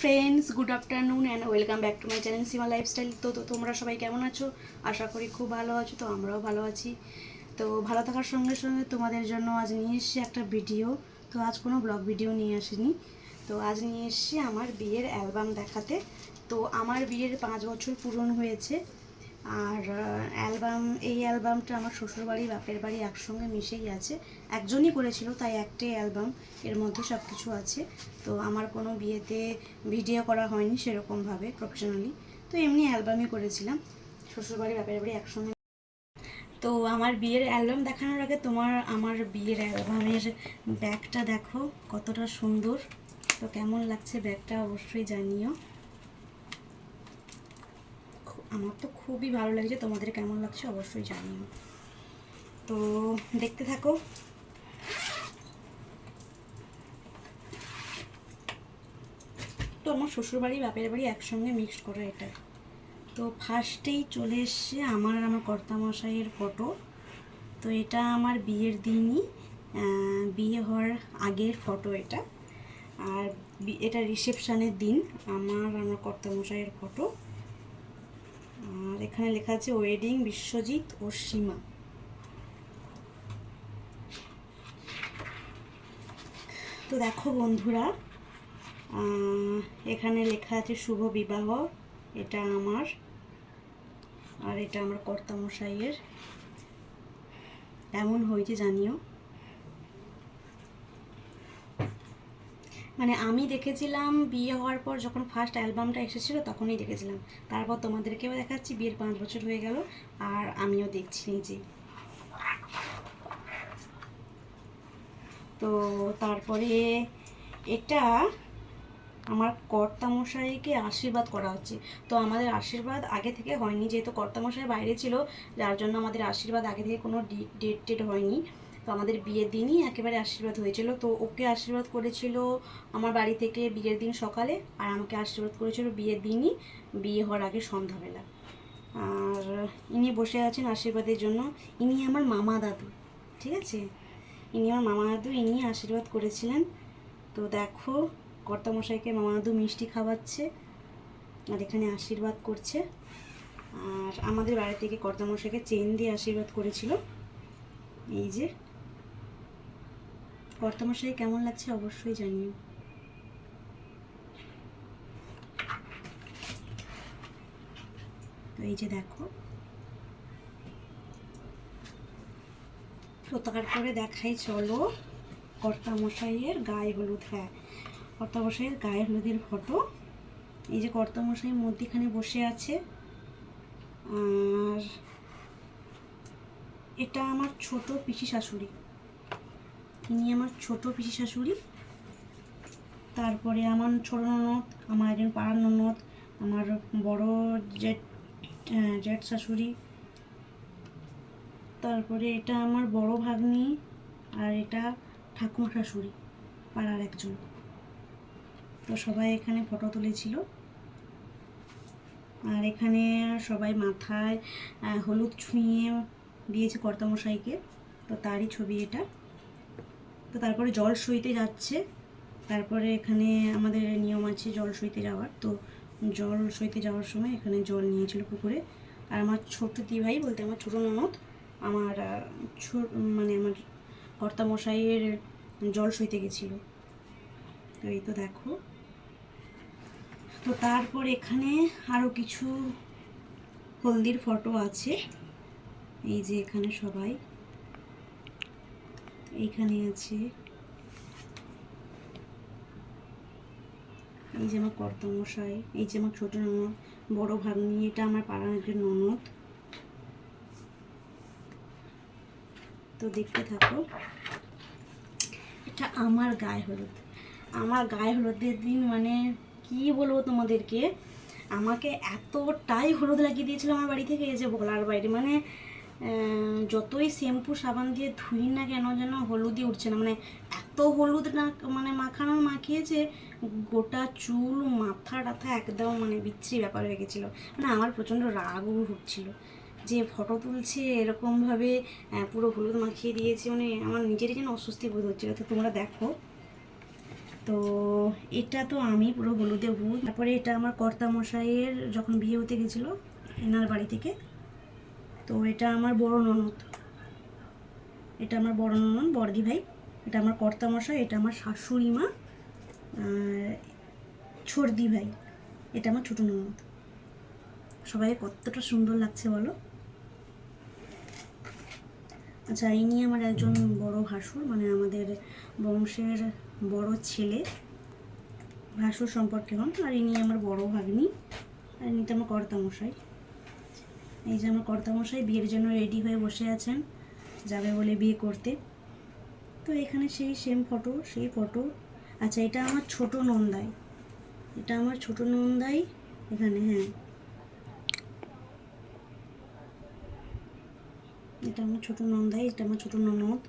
Friends good afternoon and welcome back to my channel Seema lifestyle তো তো তোমরা সবাই কেমন আছো? আশা করি খুব ভালো আছো, তো আমরাও ভালো আছি। তো ভালো থাকার সঙ্গে সঙ্গে তোমাদের জন্য আজ নিয়ে এসেছি একটা ভিডিও তো আজ কোনো ব্লগ ভিডিও নিয়ে আসিনি। তো আজ নিয়ে এসেছি আমার বিয়ের অ্যালবাম দেখাতে। তো আমার বিয়ের পাঁচ বছর পূরণ হয়েছে। আর অ্যালবাম, এই অ্যালবামটা আমার শ্বশুরবাড়ি, বাপের বাড়ি একসঙ্গে মিশেই আছে। একজনই করেছিল, তাই একটাই অ্যালবাম, এর মধ্যে সব কিছু আছে। তো আমার কোনো বিয়েতে ভিডিও করা হয়নি সেরকমভাবে প্রফেশনালি তো এমনি অ্যালবামই করেছিলাম। শ্বশুরবাড়ি, বাপের বাড়ি একসঙ্গে। তো আমার বিয়ের অ্যালবাম দেখানোর আগে তোমার, আমার বিয়ের অ্যালবামের ব্যাগটা দেখো, কতটা সুন্দর। তো কেমন লাগছে ব্যাগটা অবশ্যই জানিও। আমার তো খুবই ভালো লাগছে, তোমাদের কেমন লাগছে অবশ্যই জানিও। তো দেখতে থাকো। তো আমার শ্বশুরবাড়ি, বাপের বাড়ি একসঙ্গে মিক্সড করা এটা। তো ফার্স্টেই চলে এসছে আমার আর আমার কর্তামশাইয়ের ফটো তো এটা আমার বিয়ের দিনই বিয়ে হওয়ার আগের ফটো এটা। আর এটা রিসেপশানের দিন, আমার আমার কর্তামশাইয়ের ফটো এখানে লেখা আছে ওয়েডিং বিশ্বজিৎ ও সীমা। তো দেখো বন্ধুরা এখানে লেখা আছে, শুভ বিবাহ। এটা আমার, আর এটা আমার কর্তামশাইয়ের। কেমন হয়েছে জানিও। মানে আমি দেখেছিলাম বিয়ে হওয়ার পর যখন ফার্স্ট অ্যালবামটা এসেছিল তখনই দেখেছিলাম। তারপর তোমাদেরকেও দেখাচ্ছি, বিয়ের পাঁচ বছর হয়ে গেল আর আমিও দেখছি নিজে তো তারপরে এটা আমার কর্তামশাইকে আশীর্বাদ করা হচ্ছে। তো আমাদের আশীর্বাদ আগে থেকে হয়নি, যেহেতু কর্তামশাই বাইরে ছিল, যার জন্য আমাদের আশীর্বাদ আগে থেকে কোনো ডেট টেট হয়নি। তো আমাদের বিয়ের দিনই একেবারে আশীর্বাদ হয়েছিল। তো ওকে আশীর্বাদ করেছিল আমার বাড়ি থেকে বিয়ের দিন সকালে, আর আমাকে আশীর্বাদ করেছিল বিয়ের দিনই বিয়ে হওয়ার আগে সন্ধ্যাবেলা। আর ইনি বসে আছেন আশীর্বাদের জন্য। ইনি আমার মামা দাদু, ঠিক আছে? ইনি আমার মামা দাদু, ইনি আশীর্বাদ করেছিলেন। তো দেখো, কর্তামশাইকে মামা দাদু মিষ্টি খাওয়াচ্ছে, আর এখানে আশীর্বাদ করছে। আর আমাদের বাড়ি থেকে কর্তামশাইকে চেন দিয়ে আশীর্বাদ করেছিল। এই যে কর্তামশাই কেমন লাগছে অবশ্যই জানিও। তো এই যে দেখো। তো করে দেখাই, চলো। কর্তামশাইয়ের গায়ে হলুদ হ্যাঁ। কর্তামশাইয়ের গায়ে হলুদের ফটো। এই যে কর্তামশাই মধ্যিখানে বসে আছে। আর এটা আমার ছোট পিসি শাশুড়ি। ইনি আমার ছোট পিসি শাশুড়ি তারপরে আমার ছোট ননদ আমার একজন পাড়ার ননদ আমার বড় আহ, জেঠ শাশুড়ি তারপরে এটা আমার বড় ভাগ্নি আর এটা ঠাকুমা শাশুড়ি পাড়ার একজন। তো সবাই এখানে ফটো তুলেছিল। আর এখানে সবাই মাথায় হলুদ ছুঁয়ে দিয়েছে কর্তামশাইকে তো তারই ছবি এটা। তো তারপরে জল সইতে যাচ্ছে। তারপরে এখানে আমাদের নিয়ম আছে জল সইতে যাওয়ার। তো জল সইতে যাওয়ার সময় এখানে জল নিয়েছিল পুকুরে। আর আমার ছোট দিভাই বলতে আমার ছোটো ননদ, আমার মানে আমার কর্তামশাইয়ের জল সইতে গেছিল। তো এই তো দেখো। তো তারপর এখানে আরও কিছু হলদির ফটো আছে। এই যে এখানে সবাই। এইখানে আছে। এই যে আমার কর্তমশাই, এই যে আমার ছোট ননদ বড় ভাগ্নি, এটা আমার পাড়ার একজন ননদ। তো দেখতে থাকো। এটা আমার গায়ে হলুদ। আমার গায়ে হলুদের দিন মানে কি বলব তোমাদেরকে? আমাকে এতটাই হলুদ লাগিয়ে দিয়েছিল আমার বাড়ি থেকে যে বলার বাইরে। মানে যতই শ্যাম্পু সাবান দিয়ে ধুই না কেন যেন হলুদই উঠছে না। মানে এত হলুদ না মানে মাখানো মাখিয়েছে, গোটা চুল, মাথা টাথা একদম মানে বিচ্ছিরি ব্যাপার হয়ে গেছিল। মানে আমার প্রচণ্ড রাগও উঠছিল যে ফটো তুলছে, এরকমভাবে পুরো হলুদ মাখিয়ে দিয়েছে মানে আমার নিজেরই যেন অস্বস্তি বোধ হচ্ছিল। তো তোমরা দেখো। তো এটা তো আমি পুরো হলুদে ভূত। তারপরে এটা আমার কর্তা মশাইয়ের যখন বিয়ে হতে গেছিল, এনার বাড়ি থেকে। তো এটা আমার বড় ননদ। এটা আমার বড় ননদ, বড়দি ভাই। এটা আমার কর্তামশাই, এটা আমার শাশুড়ি মা ছর্দি ভাই। এটা আমার ছোটো ননদ। সবাই কতটা সুন্দর লাগছে বলো? আচ্ছা ইনি আমার একজন বড় ভাসুর মানে আমাদের বংশের বড় ছেলে, ভাসুর সম্পর্কে হন। আর ইনি আমার বড় ভাগ্নি, আর ইনি আমার কর্তামশাই। এই যে আমার কর্তামশাই বিয়ের জন্য রেডি হয়ে বসে আছেন, যাবে বলে বিয়ে করতে। তো এখানে সেই সেম ফটো সেই ফটো আচ্ছা এটা আমার ছোট নন্দাই। এটা আমার ছোট নন্দাই, এখানে হ্যাঁ। এটা আমার ছোট নন্দাই, এটা আমার ছোট ননদ।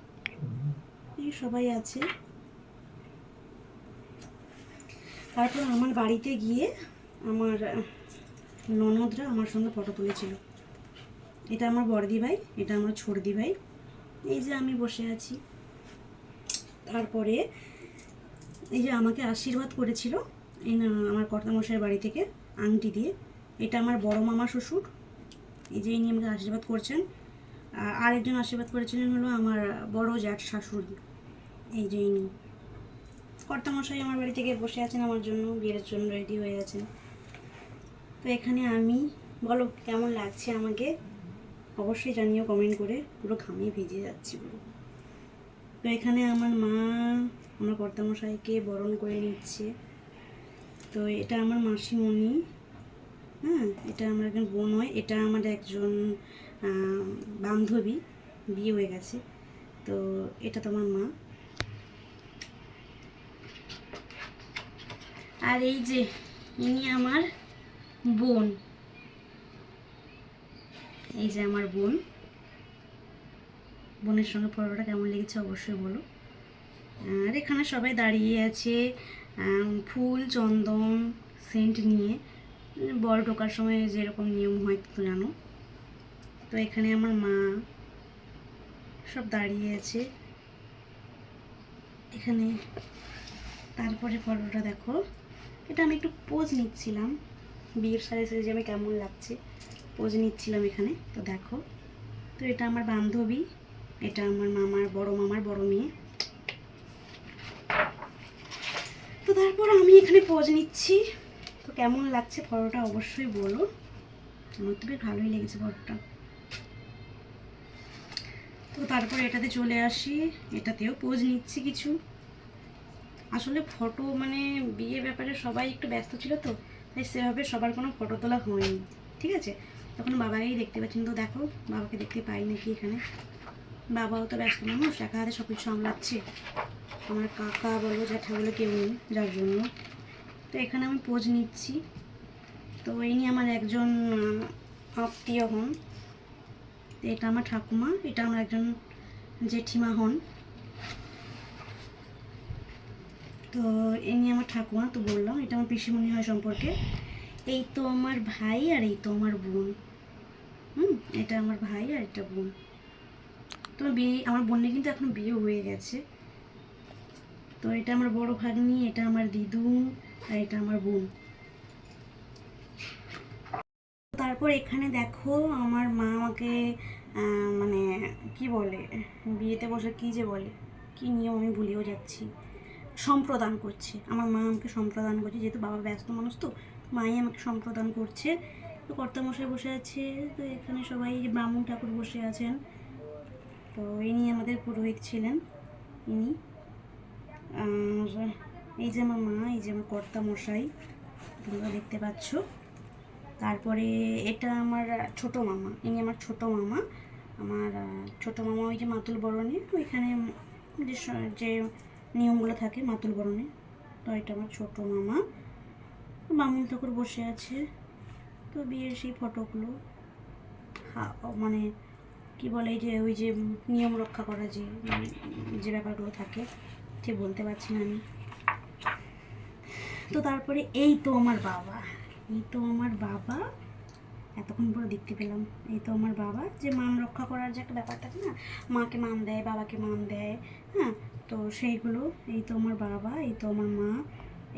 এই সবাই আছে। তারপর আমার বাড়িতে গিয়ে আমার ননদরা আমার সঙ্গে ফটো তুলেছিল। এটা আমার বড়দি ভাই, এটা আমার ছোটদি ভাই। এই যে আমি বসে আছি। তারপরে এই যে আমাকে আশীর্বাদ করেছিল, এই আমার কর্তামশাইয়ের বাড়ি থেকে আংটি দিয়ে। এটা আমার বড় মামা শ্বশুর, এই যে ইনি আমাকে আশীর্বাদ করছেন। আর আরেকজন আশীর্বাদ করেছিলেন হলো আমার বড় জ্যাঠ শাশুড়ি, এই যে ইনি। কর্তামশাই আমার বাড়ি থেকে বসে আছেন আমার জন্য, বিয়ের জন্য রেডি হয়ে আছেন। তো এখানে আমি, বলো কেমন লাগছে আমাকে? অবশ্যই জানিও কমেন্ট করে, পুরো ঘামিয়ে ভিজে যাচ্ছি পুরো। তো এখানে আমার মা, আমার কর্তামশাইকে বরণ করে নিচ্ছে। তো এটা আমার মাসিমণি হ্যাঁ এটা আমার একজন বোন হয় এটা আমার একজন বান্ধবী, বিয়ে হয়ে গেছে। তো এটা তোমার মা। আর এই যে, ইনি আমার বোন। এই যে আমার বোন। বোনের সঙ্গে ফটোটা কেমন লেগেছে অবশ্যই বলো। আর এখানে সবাই দাঁড়িয়ে আছে ফুল, চন্দন, সেন্ট নিয়ে। বর ঢোকার সময় যেরকম নিয়ম হয় তো জানো। তো এখানে আমার মা সব দাঁড়িয়ে আছে। এখানে তারপরে ফটোটা দেখো। এটা আমি একটু পোজ নিচ্ছিলাম। বিয়ের সাথে যে আমি কেমন লাগছে। পোজ নিচ্ছিলাম এখানে। তো দেখো, তো এটা আমার বান্ধবী, এটা আমার মামার বড় মামার বড় মেয়ে। তো তারপর আমি এখানে পোজ নিচ্ছি। তো কেমন লাগছে ফটোটা অবশ্যই বলো। আমার তো বেশ ভালোই লেগেছে ফটোটা। তো তারপর এটাতে চলে আসি, এটাতেও পোজ নিচ্ছি কিছু। আসলে ফটো মানে বিয়ে ব্যাপারে সবাই একটু ব্যস্ত ছিল তো, তাই সেভাবে সবার কোনো ফটো তোলা হয়নি, ঠিক আছে? তখন বাবাকেই দেখতে পাচ্ছেন তো, দেখো, বাবাকে দেখতে পাই নাকি এখানে। বাবাও তো ব্যস্ত মানুষ, একা হাতে সব কিছু সামলাচ্ছে। আমার কাকা বলো, জ্যাঠা বলো, কেউ নেই যার জন্য। তো এখানে আমি পোজ নিচ্ছি। তো এই নিয়ে আমার একজন আত্মীয় হন। এটা আমার ঠাকুমা, এটা আমার একজন জেঠিমা হন। তো এই নিয়ে আমার ঠাকুমা, তো বললাম, এটা আমার পিসিমণি হয় সম্পর্কে। এই তো আমার ভাই আর এই তো আমার বোন। হুম, এটা আমার ভাই আর এটা বোন। তো বিয়ে, আমার বোনের কিন্তু এখন বিয়ে হয়ে গেছে। তো এটা আমার বড় ভাগ্নি, এটা আমার দিদু আর এটা আমার বোন। তারপর এখানে দেখো আমার মা আমাকে মানে কি বলে, বিয়েতে বসে কি যে বলে, কি নিয়ম আমি ভুলেও যাচ্ছি। সম্প্রদান করছে। আমার মা আমাকে সম্প্রদান করছে, যেহেতু বাবা ব্যস্ত মানুষ তো, মাই আমাকে সম্প্রদান করছে। তো কর্তামশাই বসে আছে, তো এখানে সবাই ব্রাহ্মণ ঠাকুর বসে আছেন। তো ইনি আমাদের পুরোহিত ছিলেন, ইনি। আর এই যে আমার মা, এই যে আমার কর্তা মশাই তোমরা দেখতে পাচ্ছ। তারপরে এটা আমার ছোট মামা, ইনি আমার ছোট মামা। আমার ছোট মামা ওই যে মাতুল বরণে, ওইখানে যে যে নিয়মগুলো থাকে মাতুল বরণে, তো এটা আমার ছোট মামা। বামুন ঠাকুর বসে আছে। তো বিয়ের সেই ফটোগুলো মানে কি বলে যে, ওই যে নিয়ম রক্ষা করা যে যে ব্যাপারগুলো থাকে ঠিক বলতে পারছি না আমি। তো তারপরে এই তো আমার বাবা, এই তো আমার বাবা, এতক্ষণ পরে দেখতে পেলাম, এই তো আমার বাবা, যে মান রক্ষা করার যে একটা ব্যাপার থাকে না, মাকে মান দেয়, বাবাকে মান দেয় হ্যাঁ তো সেইগুলো, এই তো আমার বাবা, এই তো আমার মা,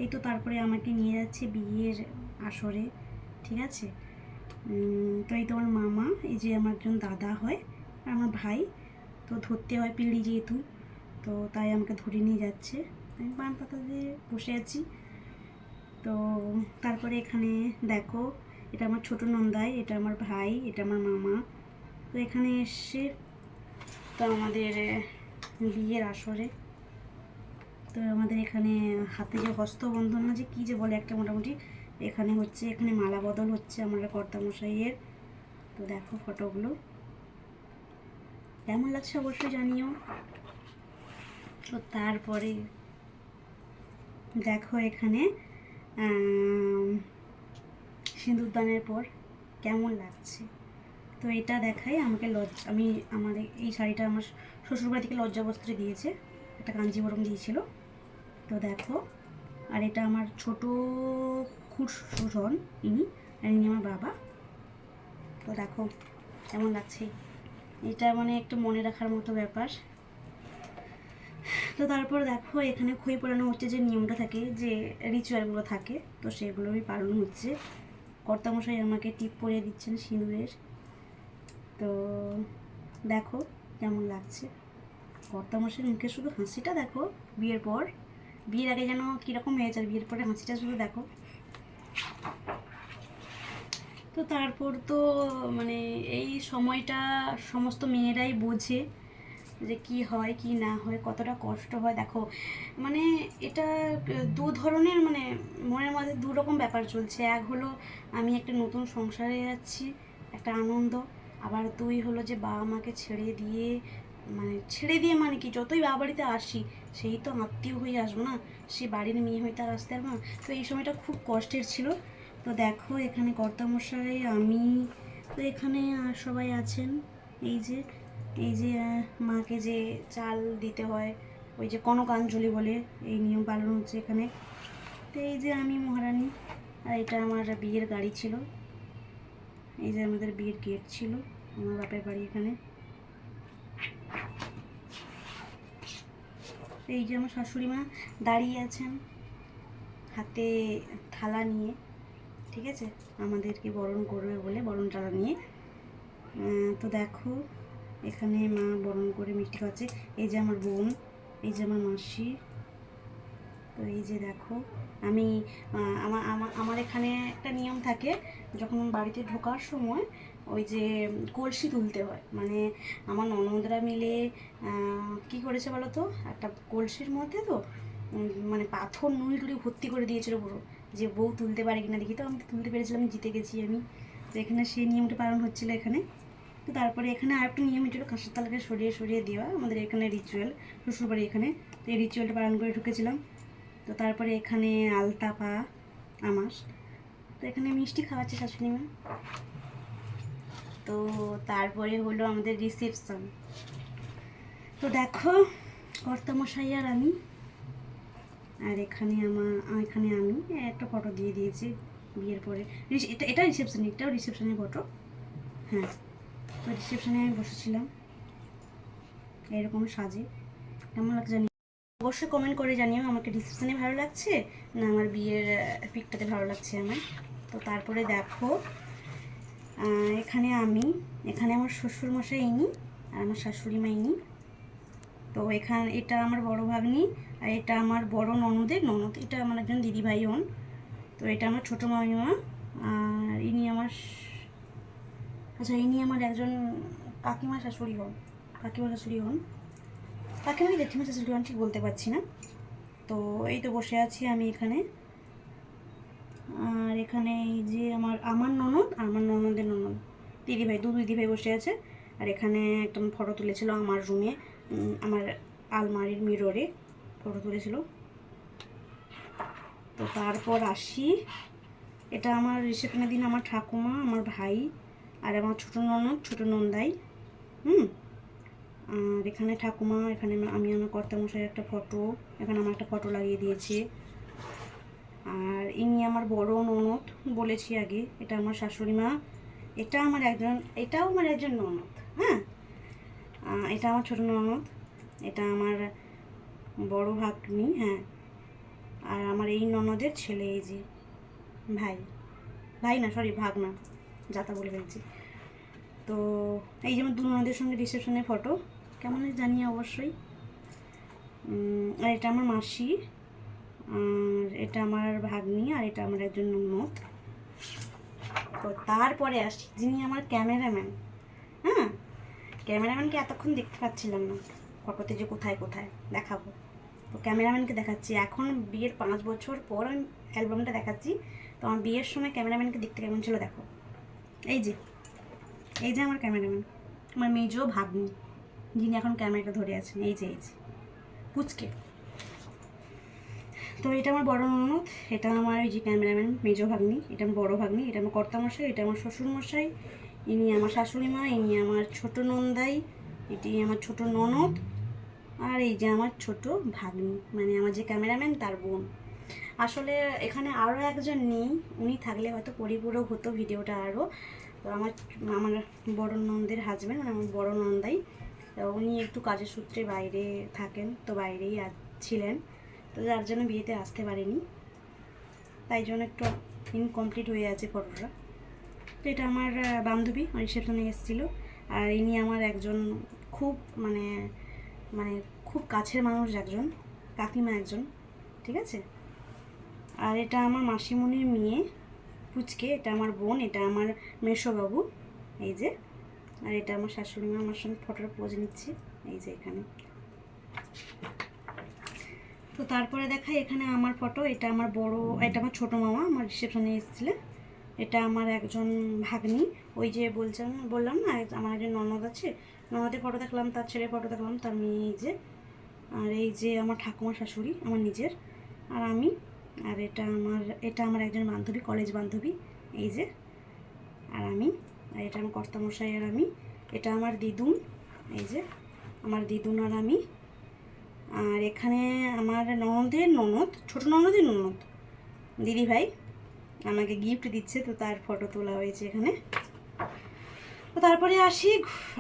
এই তো তারপরে আমাকে নিয়ে যাচ্ছে বিয়ের আসরে। ঠিক আছে? তো এই তো আমার মামা, এই যে আমার একজন দাদা হয় আমার ভাই, তো ধরতে হয় পিঁড়ি যেহেতু, তো তাই আমাকে ধরে নিয়ে যাচ্ছে। আমি পান পাতা দিয়ে বসে আছি। তো তারপরে এখানে দেখো, এটা আমার ছোট নন্দাই, এটা আমার ভাই, এটা আমার মামা। তো এখানে এসে তো আমাদের বিয়ের আসরে। তো আমাদের এখানে হাতে যে হস্তবন্ধন না যে কী যে বলে একটা মোটামুটি এখানে হচ্ছে, এখানে মালা বদল হচ্ছে আমার কর্তামশাইয়ের। তো দেখো ফটোগুলো। কেমন লাগছে অবশ্যই জানিও। তো তারপরে দেখো এখানে সিঁদুরদানের পর কেমন লাগছে। তো এটা দেখাই আমাকে লজ আমি আমার এই শাড়িটা আমার শ্বশুরবাড়ি থেকে লজ্জা বস্ত্রে দিয়েছে, একটা কাঞ্জিবরম দিয়েছিল। তো দেখো, আর এটা আমার ছোট খুশন ইনি, আর ইনি আমার বাবা। তো দেখো, কেমন লাগছে? এটা মানে একটু মনে রাখার মতো ব্যাপার। তো তারপর দেখো, এখানে খই পোড়ানো হচ্ছে যে নিয়মটা থাকে, যে রিচুয়ালগুলো থাকে, তো সেগুলোই পালন হচ্ছে। কর্তামশাই আমাকে টিপ পরিয়ে দিচ্ছেন সিঁদুরের। তো দেখো, কেমন লাগছে? কর্তামশাইয়ের মুখে শুধু হাসিটা দেখো, বিয়ের পর। বিয়ের আগে যেন কীরকম হয়েছে, আর বিয়ের পরে হাসিটা শুধু দেখো। তো তারপর তো মানে এই সময়টা সমস্ত মেয়েরাই বোঝে যে কি হয়, কি না হয়, কতটা কষ্ট হয়। দেখো মানে এটা দু ধরনের মানে মনের মধ্যে দু রকম ব্যাপার চলছে। এক হলো, আমি একটা নতুন সংসারে যাচ্ছি, একটা আনন্দ। আবার দুই হলো যে বাবা মাকে ছেড়ে দিয়ে মানে ছেড়ে দিয়ে মানে কি, যতই বাবা বাড়িতে আসি সেই তো আত্মীয় হয়ে আসব না, সে বাড়ির মেয়ে হয়ে তার আসতে পারব না। তো এই সময়টা খুব কষ্টের ছিল। তো দেখো এখানে কর্তামশাই, আমি, তো এখানে সবাই আছেন। এই যে এই যে মাকে যে চাল দিতে হয়, ওই যে কনকাঞ্জলি বলে, এই নিয়ম পালন হচ্ছে এখানে। তো এই যে আমি মহারানী, আর এটা আমার বিয়ের গাড়ি ছিল। এই যে আমাদের বিয়ের গেট ছিল, আমার বাপের বাড়ি এখানে। এই যে আমার শাশুড়ি মা দাঁড়িয়ে আছেন হাতে থালা নিয়ে, ঠিক আছে? আমাদেরকে বরণ করবে বলে বরণ টালা নিয়ে। তো দেখো, এখানে মা বরণ করে মিষ্টি খাচ্ছে এই যে আমার বোন, এই যে আমার মাসি, তো এই যে দেখো, আমি আমার আমার আমার এখানে একটা নিয়ম থাকে, যখন বাড়িতে ঢোকার সময় ওই যে কলসি তুলতে হয়। মানে আমার ননদরা মিলে কি করেছে বলো তো একটা কলসির মধ্যে তো মানে পাথর নুড়ি টুড়ি ভর্তি করে দিয়েছিল পুরো। যে বউ তুলতে পারে কিনা দেখি তো, আমি তুলতে পেরেছিলাম জিতে গেছি আমি। তো এখানে সেই নিয়মটা পালন হচ্ছিল এখানে। তো তারপরে এখানে আর একটা নিয়ম ছিল কাঁসার তালাকে সরিয়ে সরিয়ে দেওয়া। আমাদের এখানে রিচুয়াল শ্বশুরবাড়ি এখানে। তো এই রিচুয়ালটা পালন করে ঢুকেছিলাম। তো তারপরে এখানে আলতা পা আমার তো এখানে মিষ্টি খাওয়াচ্ছে শাশুড়ি মা। তো তারপরে হলো আমাদের রিসেপশন তো দেখো, কর্তামশাই আর আমি, আর এখানে আমার এখানে আমি, একটা ফটো দিয়ে দিয়েছি বিয়ের পরে। এটা এটা রিসেপশন এটাও রিসেপশনের ফটো হ্যাঁ তো রিসেপশনে আমি বসেছিলাম। এরকম সাজে। কেমন লাগছে জানি? অবশ্যই কমেন্ট করে জানিও আমাকে রিসেপশনে ভালো লাগছে না আমার বিয়ের পিকটাতে ভালো লাগছে আমার। তো তারপরে দেখো এখানে আমি, এখানে আমার শ্বশুর মশাই ইনি আর আমার শাশুড়ি মা ইনি। তো এখানে, এটা আমার বড় ভাগ্নি আর এটা আমার বড় ননদের ননদ, এটা আমার একজন দিদিভাই হন তো এটা আমার ছোটো মামিমা আর ইনি আমার আচ্ছা ইনি আমার একজন কাকিমা শাশুড়ি হন কাকিমা শাশুড়ি হন কাকিমা জেঠিমা শাশুড়ি হন ঠিক বলতে পারছি না। তো এই তো বসে আছি আমি এখানে। আর এখানে এই যে আমার আমার ননদ, আমার ননদের ননদ। দিদিভাই দু দিদিভাই বসে আছে। আর এখানে একদম ফটো তুলেছিল আমার রুমে আমার আলমারির মিররে ফটো তুলেছিল। তো তারপর আসি। এটা আমার রিসেপশনের দিন আমার ঠাকুমা, আমার ভাই আর আমার ছোটো ননদ, ছোটো নন্দাই। হুম? আর এখানে ঠাকুমা, এখানে আমি আমার কর্তামশাইয়ের একটা ফটো, এখানে আমার একটা ফটো লাগিয়ে দিয়েছে। আর ইনি আমার বড় ননদ বলেছি আগে, এটা আমার শাশুড়ি মা, এটা আমার একজন, এটাও আমার একজন ননদ হ্যাঁ? এটা আমার ছোট ননদ, এটা আমার বড় ভাগ্নি হ্যাঁ? আর আমার এই ননদের ছেলে এই যে, ভাই ভাই না সরি ভাগনা যাতা বলে ফেলছি। তো এই যেমন দু ননদের সঙ্গে রিসেপশনের ফটো কেমন জানি অবশ্যই। আর এটা আমার মাসি আর এটা আমার ভাগ্নি আর এটা আমার একজন ননদ তো তারপরে আসি যিনি আমার ক্যামেরাম্যান। হ্যাঁ? ক্যামেরাম্যানকে এতক্ষণ দেখতে পাচ্ছিলাম না। ফটোতে যে কোথায় কোথায়? দেখাবো। তো ক্যামেরাম্যানকে দেখাচ্ছি। এখন বিয়ের পাঁচ বছর পর আমি অ্যালবামটা দেখাচ্ছি। তো আমার বিয়ের সময় ক্যামেরাম্যানকে দেখতে কেমন ছিল দেখো। এই যে এই যে আমার ক্যামেরাম্যান। আমার মেজো ভাগ্নি, যিনি এখন ক্যামেরাটা ধরে আছেন। এই যে এই যে। পুচকে। তো এটা আমার বড় ননদ এটা আমার এই যে ক্যামেরাম্যান, মেজো ভাগ্নি, এটা আমার বড় ভাগ্নি, এটা আমার কর্তামশাই, এটা আমার শ্বশুরমশাই, ইনি আমার শাশুড়ি মা ইনি আমার ছোট নন্দাই, এটি আমার ছোট ননদ, আর এই যে আমার ছোট ভাগ্নি মানে আমার যে ক্যামেরাম্যান তার বোন। আসলে এখানে আরও একজন নেই, উনি থাকলে হয়তো পরিপূরক হতো ভিডিওটা আরও তো আমার আমার বড় নন্দের হাজব্যান্ড মানে আমার বড় নন্দাই উনি একটু কাজের সূত্রে বাইরে থাকেন, তো বাইরেই ছিলেন। তো যার জন্য বিয়েতে আসতে পারেনি। তাই জন্য একটু ইনকমপ্লিট হয়ে আছে ফটোটা তো এটা আমার বান্ধবী রিসেপশনে এসেছিল। আর ইনি আমার একজন খুব মানে মানে খুব কাছের মানুষ একজন, কাকিমা একজন, ঠিক আছে? আর এটা আমার মাসিমণির মেয়ে, পুচকে, এটা আমার বোন, এটা আমার মেসোবাবু এই যে। আর এটা আমার শাশুড়ি মা আমার সঙ্গে ফটোটা পোজ নিচ্ছে, এই যে এখানে। তো তারপরে দেখাই এখানে আমার ফটো, এটা আমার বড়, এটা আমার ছোট মামা, আমার রিসেপশনে এসেছিলেন এটা আমার একজন ভাগ্নি, ওই যে বলছেন, বললাম না আমার একজন ননদ আছে, ননদের ফটো দেখলাম, তার ছেলের ফটো দেখলাম, তার মেয়ে এই যে, আর এই যে আমার ঠাকুমা শাশুড়ি, আমার নিজের, আর আমি, আর এটা আমার এটা আমার একজন বান্ধবী, কলেজ বান্ধবী, এই যে, আর আমি, আর এটা আমার কর্তামশাই আর আমি, এটা আমার দিদুন, এই যে, আমার দিদুন আর আমি আর এখানে আমার ননদের ননদ, ছোট ননদের ননদ। দিদি ভাই আমাকে গিফট দিচ্ছে, তো তার ফটো তোলা হয়েছে এখানে। তো তারপরে আসি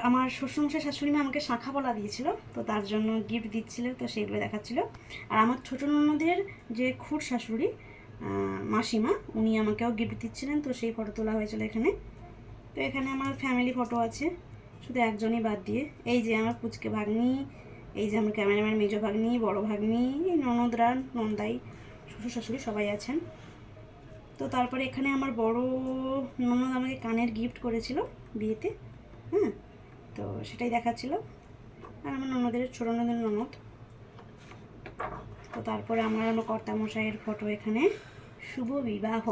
আমার শ্বশুরমশাই শাশুড়ি মা আমাকে শাঁখা বলা দিয়েছিল, তো তার জন্য গিফট দিচ্ছিল, তো সেগুলো দেখাচ্ছিল। আর আমার ছোট ননদের যে খুর শাশুড়ি মাসিমা, উনি আমাকেও গিফট দিচ্ছিলেন, তো সেই ফটো তোলা হয়েছিল এখানে। তো এখানে আমার ফ্যামিলি ফটো আছে, শুধু একজনই বাদ দিয়ে। এই যে আমার পুচকে ভাগ্নি এই যে আমার ক্যামেরাম্যান মেজো ভাগ্নি, বড় ভাগ্নি ননদরা নন্দাই, শ্বশুর শাশুড়ি সবাই আছেন। তো তারপরে এখানে আমার বড় ননদ আমাকে কানের গিফট করেছিল বিয়েতে হ্যাঁ? তো সেটাই দেখাচ্ছিল। আর আমার ননদের, ছোট ননদের ননদ। তো তারপরে আমার আমার কর্তামশাইয়ের ফটো এখানে। শুভ বিবাহ।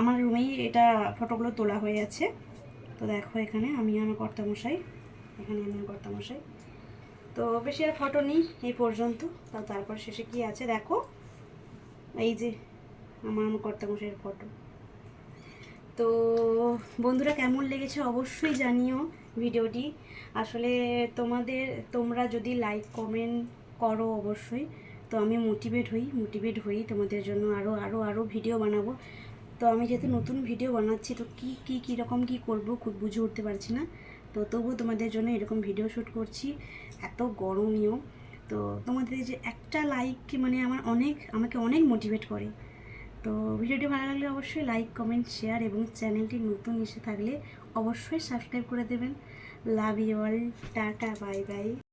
আমার রুমেই এটা ফটোগুলো তোলা হয়ে আছে। তো দেখো এখানে আমি আমার কর্তামশাই, এখানে আমি আমার কর্তামশাই। তো বেশি আর ফটো নিই এই পর্যন্ত। তা তারপর শেষে কি আছে দেখো। এই যে আমার আমার কর্তামশাইয়ের ফটো তো বন্ধুরা কেমন লেগেছে অবশ্যই জানিও ভিডিওটি। আসলে তোমাদের, তোমরা যদি লাইক কমেন্ট করো অবশ্যই। তো আমি মোটিভেট হই মোটিভেট হই তোমাদের জন্য আরও আরও আরও ভিডিও বানাবো। তো আমি যেহেতু নতুন ভিডিও বানাচ্ছি, তো কী কী কীরকম কী করব খুব বুঝে উঠতে পারছি না। তো তবু তোমাদের জন্য এরকম ভিডিও শ্যুট করছি। এত গরমীয়। তো তোমাদের যে একটা লাইক মানে আমার অনেক, আমাকে অনেক মোটিভেট করে। তো ভিডিওটি ভালো লাগলে অবশ্যই লাইক কমেন্ট শেয়ার এবং চ্যানেলটি নতুন এসে থাকলে অবশ্যই সাবস্ক্রাইব করে দেবেন। Love you all tata bye bye